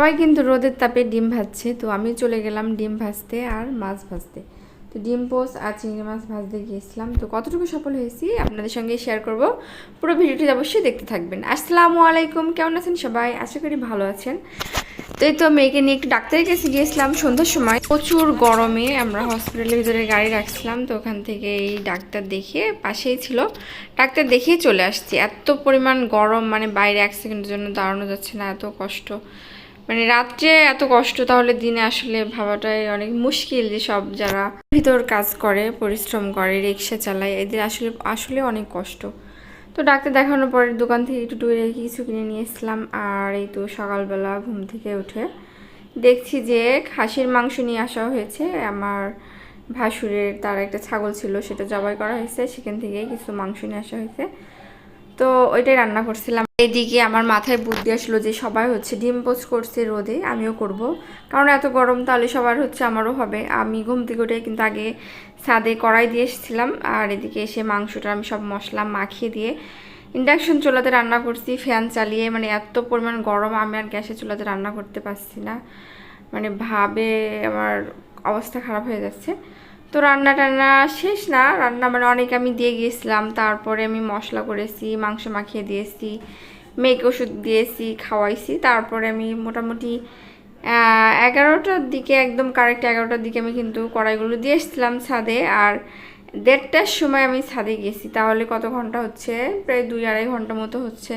সবাই কিন্তু রোদের তাপে ডিম ভাজছে, তো আমি চলে গেলাম ডিম ভাজতে আর মাছ ভাজতে। তো ডিম পোস আর চিংড়ি মাছ ভাজতে গিয়েছিলাম। তো কতটুকু সফল হয়েছি আপনাদের সঙ্গে শেয়ার করব। পুরো ভিডিওটি অবশ্যই দেখতে থাকবেন। আসসালামু আলাইকুম, কেমন আছেন সবাই? আশা করি ভালো আছেন। তো এই তো মেয়েকে নিয়ে একটু ডাক্তারের কাছে গিয়েছিলাম সন্ধ্যার সময়। প্রচুর গরমে আমরা হসপিটালের ভিতরে গাড়ি রাখছিলাম, তো ওখান থেকে এই ডাক্তার দেখিয়ে পাশেই ছিল। ডাক্তার দেখিয়ে চলে আসছি। এত পরিমাণ গরম মানে বাইরে এক সেকেন্ডের জন্য দাঁড়ানো যাচ্ছে না, এত কষ্ট। মানে রাত্রে এত কষ্ট, তাহলে দিনে আসলে ভাবাটাই অনেক মুশকিল যে সব যারা ভিতর কাজ করে, পরিশ্রম করে, রিক্সা চালায়, এদের আসলে আসলে অনেক কষ্ট। তো ডাক্তার দেখানোর পরে দোকান থেকে একটু টুয়ে রেখে কিছু কিনে নিয়ে এসলাম, আর এই তো সকালবেলা ঘুম থেকে উঠে দেখছি যে খাসির মাংস নিয়ে আসা হয়েছে। আমার ভাসুরের তার একটা ছাগল ছিল, সেটা জবাই করা হয়েছে, সেখান থেকে কিছু মাংস নিয়ে আসা হয়েছে। তো ওইটাই রান্না করছিলাম। এদিকে আমার মাথায় বুদ্ধি আসলো যে সবাই হচ্ছে ডিম পোস্ট করছে রোদে, আমিও করব। কারণ এত গরম তাহলে সবার হচ্ছে আমারও হবে। আমি ঘুম থেকে উঠে কিন্তু আগে ছাদে কড়াই দিয়ে এসেছিলাম, আর এদিকে এসে মাংসটা আমি সব মশলা মাখিয়ে দিয়ে ইন্ডাকশন চুলাতে রান্না করছি, ফ্যান চালিয়ে। মানে এত পরিমাণ গরম, আমি আর গ্যাসের চুলাতে রান্না করতে পারছি না। মানে ভাবে আমার অবস্থা খারাপ হয়ে যাচ্ছে। তো রান্না টান্না শেষ না। রান্না মানে অনেক আমি দিয়ে গিয়েছিলাম। তারপরে আমি মশলা করেছি মাংস মাখিয়ে দিয়েছি মেয়েকে ওষুধ দিয়েছি খাওয়াইছি। তারপরে আমি মোটামুটি এগারোটার দিকে একদম কারেক্ট এগারোটার দিকে আমি কিন্তু কড়াইগুলো দিয়ে এসেছিলাম ছাদে। আর দেড়টার সময় আমি ছাদে গেছি। তাহলে কত ঘণ্টা হচ্ছে? প্রায় দুই আড়াই ঘণ্টা মতো হচ্ছে।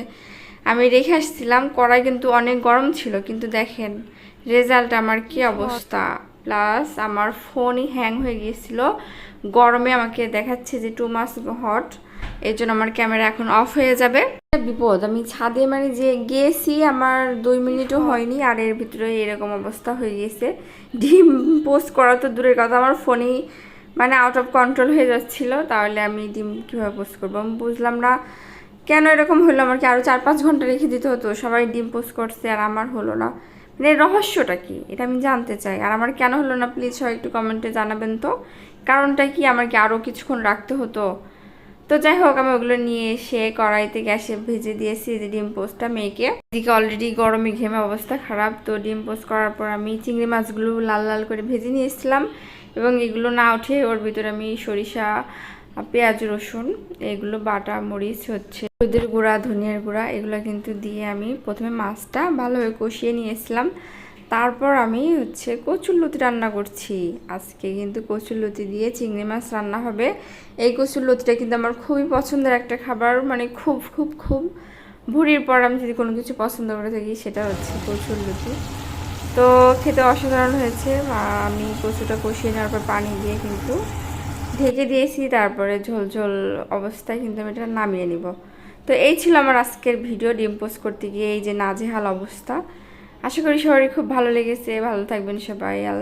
আমি রেখে আসছিলাম। কড়াই কিন্তু অনেক গরম ছিল কিন্তু দেখেন রেজাল্ট আমার কি অবস্থা? প্লাস আমার ফোনই হ্যাং হয়ে গিয়েছিল। গরমে আমাকে দেখাচ্ছে যে টু মাস হট এর জন্য আমার ক্যামেরা এখন অফ হয়ে যাবে। বিপদ আমি ছাদে মানে যে গিয়েছি আমার দুই মিনিটও হয়নি আর এর ভিতরে এরকম অবস্থা হয়ে গিয়েছে। ডিম পোস্ট করা তো দূরের কথা আমার ফোনেই মানে আউট অফ কন্ট্রোল হয়ে যাচ্ছিল তাহলে আমি ডিম কীভাবে পোস্ট করব? আমি বুঝলাম না কেন এরকম হলো আমার কি আরও চার পাঁচ ঘণ্টা রেখে দিতে হতো সবাই ডিম পোস্ট করছে আর আমার হলো না। মানে রহস্যটা কি? এটা আমি জানতে চাই। আর আমার কেন হলো না? প্লিজ সবাই একটু কমেন্টে জানাবেন তো। কারণটা কি? আমার কি আরও কিছুক্ষণ রাখতে হতো। তো যাই হোক, আমি ওগুলো নিয়ে এসে কড়াইতে গ্যাসে ভেজে দিয়েছি। যে ডিম পোস্টটা মেয়েকে। এদিকে অলরেডি গরমে ঘেমে অবস্থা খারাপ। তো ডিম পোস্ট করার পর আমি চিংড়ি মাছগুলো লাল লাল করে ভেজে নিয়েছিলাম। এবং এগুলো না উঠে ওর ভিতরে আমি সরিষা পেঁয়াজ, রসুন, এগুলো বাটা, মরিচ হচ্ছে। হলুদের গুঁড়া, ধনিয়ার গুঁড়া, এগুলো কিন্তু দিয়ে আমি প্রথমে মাছটা ভালোভাবে কষিয়ে নিয়েছিলাম। তারপর আমি হচ্ছে কচুরলতি রান্না করছি। আজকে কিন্তু কচুরলতি দিয়ে চিংড়ি মাছ রান্না হবে। এই কচুরলতিটা কিন্তু আমার খুবই পছন্দের একটা খাবার। মানে খুব খুব খুব ভুড়ির পর আমি যদি কোনো কিছু পছন্দ করে থাকি, সেটা হচ্ছে কচুরলতি তো খেতে অসাধারণ হয়েছে। আমি কচুটা কষিয়ে নেওয়ার পর পানি দিয়ে কিন্তু ঢেকে দিয়েছি, তারপরে ঝোল ঝোল অবস্থায় কিন্তু আমি এটা নামিয়ে নিব। তো এই ছিল আমার আজকের ভিডিও ডিম পোস্ট করতে গিয়ে, এই যে নাজেহাল অবস্থা। আশা করি সবারই খুব ভালো লেগেছে। ভালো থাকবেন সবাই। আল্লাহ